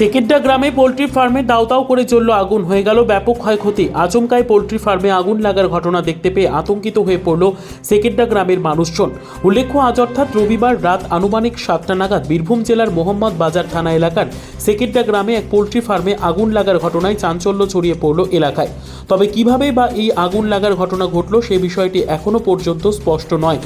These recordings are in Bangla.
সেকেন্ডা গ্রামে পোলট্রি ফার্মে দাউ দাউ করে জ্বলল আগুন। হয়ে গেল ব্যাপক ক্ষয়ক্ষতি। আচমকায় পোলট্রি ফার্মে আগুন লাগার ঘটনা দেখতে পেয়ে আতঙ্কিত হয়ে পড়ল সেকেন্ডা গ্রামের মানুষজন। উল্লেখ্য, আজ অর্থাৎ রবিবার রাত আনুমানিক সাতটা নাগাদ বীরভূম জেলার মোহাম্মদ বাজার থানা এলাকার সেকেন্ডা গ্রামে এক পোলট্রি ফার্মে আগুন লাগার ঘটনায় চাঞ্চল্য ছড়িয়ে পড়ল এলাকায়। তবে কীভাবে বা এই আগুন লাগার ঘটনা ঘটল সে বিষয়টি এখনও পর্যন্ত স্পষ্ট নয়।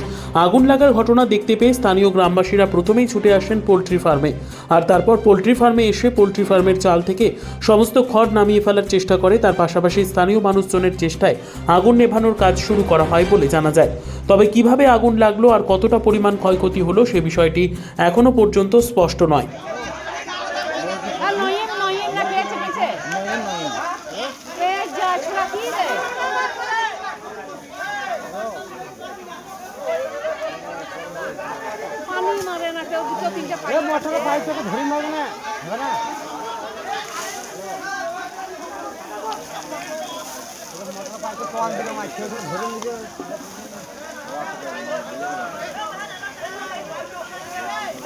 আগুন লাগার ঘটনা দেখতে পেয়ে স্থানীয় গ্রামবাসীরা প্রথমেই ছুটে আসেন পোলট্রি ফার্মে। আর তারপর পোলট্রি ফার্মে এসে পোলট্রি ফার্মের চাল থেকে সমস্ত খড় নামিয়ে ফেলার চেষ্টা করে। তার পাশাপাশি স্থানীয় মানুষজনের চেষ্টায় আগুন নেভানোর কাজ শুরু করা হয় বলে জানা যায়। তবে কীভাবে আগুন লাগল আর কতটা পরিমাণ ক্ষয়ক্ষতি হলো সে বিষয়টি এখনও পর্যন্ত স্পষ্ট নয়। নয়েম নয়েম না পেয়েছে পেয়েছে এ যা ছোড়া কি রে পানি মারে না কেউ দুটো তিনটে পানি মোটর পাইপ থেকে ধরে মারবে না হবে না মোটর পাইপ কোন দিকে মারছে ধরে নিয়ে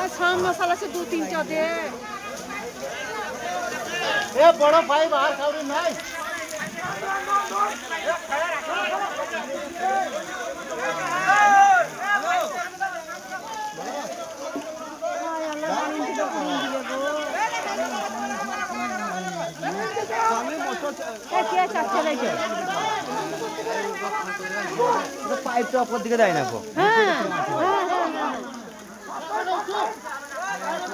আর সব মশলা আছে দু তিনটা দে এ বড় পাইপ আর কাউরি নাই পাইপটা অপর দিকে দেয় না হ্যাঁ।